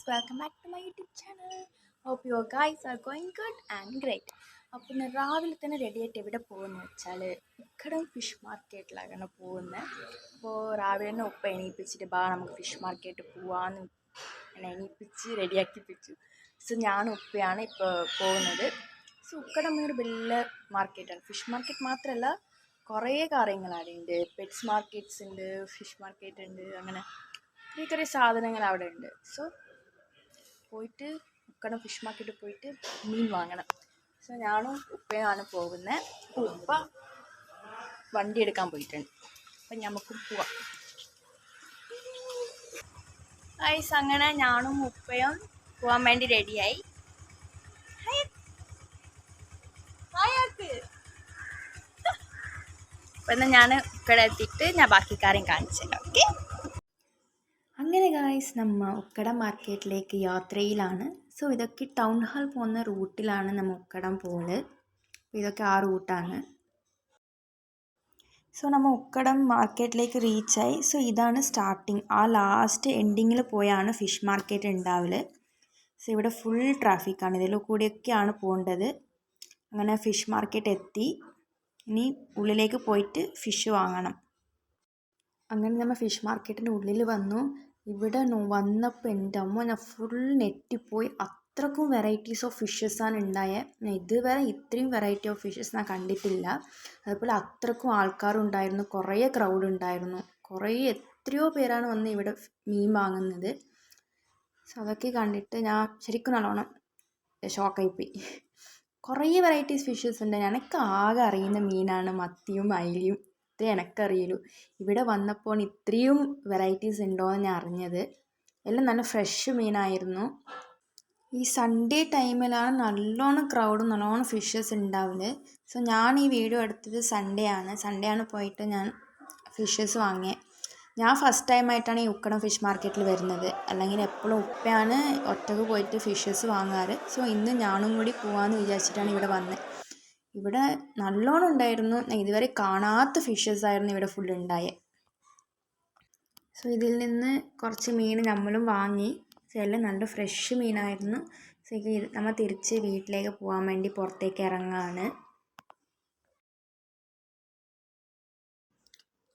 Guys welcome back to my YouTube channel hope your guys are going good and great അപ്പോൾ ഞാൻ രാവിലെ തന്നെ ready ആയിട്ട് എവിടെ പോകുമെന്ന് വെച്ചാൽ ഇക്കടം ഫിഷ് മാർക്കറ്റിലാണ് പോകുന്നത് അപ്പോൾ രാവിലെ തന്നെ ഉപ്പ എണീപ്പിച്ചിട്ട് ബാ നമുക്ക് ഫിഷ് മാർക്കറ്റ് പോവാന്ന് എന്നെ എണീപ്പിച്ച് റെഡിയാക്കിപ്പിച്ചു സോ ഞാൻ ഉപ്പയാണ് ഇപ്പോൾ പോകുന്നത്. സോ ഉക്കടം ഒരു വലിയ മാർക്കറ്റാണ് ഫിഷ് മാർക്കറ്റ് മാത്രമല്ല കുറേ കാര്യങ്ങൾ ഉണ്ട് പെറ്റ്സ് മാർക്കറ്റ്സ് ഉണ്ട് ഫിഷ് മാർക്കറ്റ് ഉണ്ട് അങ്ങനെ. ചെറിയ ചെറിയ സാധനങ്ങൾ അവിടെ ഉണ്ട് സോ പോയിട്ട് മുക്കണം ഫിഷ് മാർക്കറ്റിൽ പോയിട്ട് മീൻ വാങ്ങണം. സോ ഞാനും ഉപ്പയാണ് പോകുന്നത് അപ്പോൾ ഉപ്പ വണ്ടി എടുക്കാൻ പോയിട്ടുണ്ട്. അപ്പം നമുക്കും പോവാം. ഐസ് അങ്ങനെ ഞാനും ഉപ്പയും പോകാൻ വേണ്ടി റെഡിയായി അപ്പം എന്നാൽ ഞാൻ ഇവിടെ എത്തിയിട്ട് ഞാൻ ബാക്കി കാര്യം കാണിച്ചു തരാം ഓക്കെ അങ്ങനെ ഗായ്സ് നമ്മ ഉക്കട മാർക്കറ്റിലേക്ക് യാത്രയിലാണ്. സോ ഇതൊക്കെ ടൗൺ ഹാൾ പോകുന്ന റൂട്ടിലാണ് നമ്മൾ ഉക്കടം പോൾ ഇതൊക്കെ ആ റൂട്ടാണ് സോ നമ്മൾ ഉക്കടം മാർക്കറ്റിലേക്ക് റീച്ചായി സോ ഇതാണ് സ്റ്റാർട്ടിങ് ആ ലാസ്റ്റ് എൻഡിങ്ങിൽ പോയാണ് ഫിഷ് മാർക്കറ്റ് ഉണ്ടാവൽ സോ ഇവിടെ ഫുൾ ട്രാഫിക്കാണ് ഇതിൽ കൂടിയൊക്കെയാണ് പോകേണ്ടത് അങ്ങനെ ഫിഷ് മാർക്കറ്റ് എത്തി. ഇനി ഉള്ളിലേക്ക് പോയിട്ട് ഫിഷ് വാങ്ങണം. അങ്ങനെ നമ്മൾ ഫിഷ് മാർക്കറ്റിന്റെ ഉള്ളിൽ വന്നു. ഇവിടെ വന്നപ്പോൾ എന്റെ അമ്മ ഞാൻ ഫുൾ നെറ്റിപ്പോയി. അത്രക്കും വെറൈറ്റീസ് ഓഫ് ഫിഷസ് ആണ് ഉണ്ടായത് ഞാൻ ഇതുവരെ ഇത്രയും വെറൈറ്റി ഓഫ് ഫിഷസ് ഞാൻ കണ്ടിട്ടില്ല. അതുപോലെ അത്രക്കും ആൾക്കാരുണ്ടായിരുന്നു കുറേ ക്രൗഡ് ഉണ്ടായിരുന്നു. കുറേ എത്രയോ പേരാണ് വന്ന് ഇവിടെ മീൻ വാങ്ങുന്നത്. സോ അതൊക്കെ കണ്ടിട്ട് ഞാൻ ശരിക്കും നല്ലോണം ഷോക്കായിപ്പോയി കുറേ വെറൈറ്റീസ് ഫിഷസ് ഉണ്ട്. എനിക്ക് ആകെ അറിയുന്ന മീനാണ് മത്തിയും അയിലയും. ഇത് എനിക്കറിയുള്ളൂ ഇവിടെ വന്നപ്പോൾ ഇത്രയും വെറൈറ്റീസ് ഉണ്ടോ എന്ന് ഞാൻ അറിഞ്ഞത്. എല്ലാം നല്ല ഫ്രഷ് മീനായിരുന്നു. ഈ സൺഡേ ടൈമിലാണ് നല്ലോണം ക്രൗഡും നല്ലോണം ഫിഷസ് ഉണ്ടാവൽ സോ ഞാൻ ഈ വീഡിയോ എടുത്തത് സൺഡേ ആണ്. സൺഡേ ആണ് പോയിട്ട് ഞാൻ ഫിഷസ് വാങ്ങിയത് ഞാൻ ഫസ്റ്റ് ടൈമായിട്ടാണ് ഈ ഉക്കടം ഫിഷ് മാർക്കറ്റിൽ വരുന്നത്. അല്ലെങ്കിൽ എപ്പോഴും ഉപ്പയാണ് ഒറ്റയ്ക്ക് പോയിട്ട് ഫിഷസ് വാങ്ങാറ്. സോ ഇന്ന് ഞാനും കൂടി പോകാമെന്ന് വിചാരിച്ചിട്ടാണ് ഇവിടെ വന്നത് ഇവിടെ നല്ലോണം ഉണ്ടായിരുന്നു. ഇതുവരെ കാണാത്ത ഫിഷസ് ആയിരുന്നു ഇവിടെ ഫുൾ ഉണ്ടായത് സോ ഇതിൽ നിന്ന് കുറച്ച് മീൻ നമ്മളും വാങ്ങി. എല്ലാം നല്ല ഫ്രഷ് മീനായിരുന്നു. സോ നമ്മൾ തിരിച്ച് വീട്ടിലേക്ക് പോകാൻ വേണ്ടി പുറത്തേക്ക് ഇറങ്ങാണ്.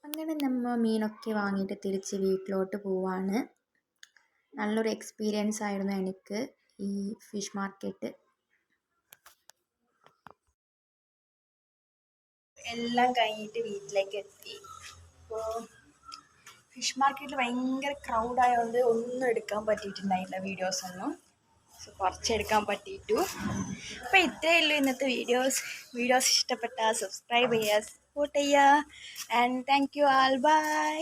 അങ്ങനെ നമ്മൾ മീനൊക്കെ വാങ്ങിയിട്ട് തിരിച്ച് വീട്ടിലോട്ട് പോവാണ്. നല്ലൊരു എക്സ്പീരിയൻസ് ആയിരുന്നു എനിക്ക് ഈ ഫിഷ് മാർക്കറ്റ് എല്ലാം കഴിഞ്ഞിട്ട് വീട്ടിലേക്ക് എത്തി. അപ്പോൾ ഫിഷ് മാർക്കറ്റിൽ ഭയങ്കര ക്രൗഡ് ആയതുകൊണ്ട് ഒന്നും എടുക്കാൻ പറ്റിയിട്ടുണ്ടായില്ല വീഡിയോസ് ഒന്നും. സോ കുറച്ച് എടുക്കാൻ പറ്റിയിട്ടു. അപ്പോൾ ഇത്രയേ ഉള്ളൂ ഇന്നത്തെ വീഡിയോസ് വീഡിയോസ് ഇഷ്ടപ്പെട്ടാൽ സബ്സ്ക്രൈബ് ചെയ്യുക സപ്പോർട്ട് ചെയ്യുക and thank you all bye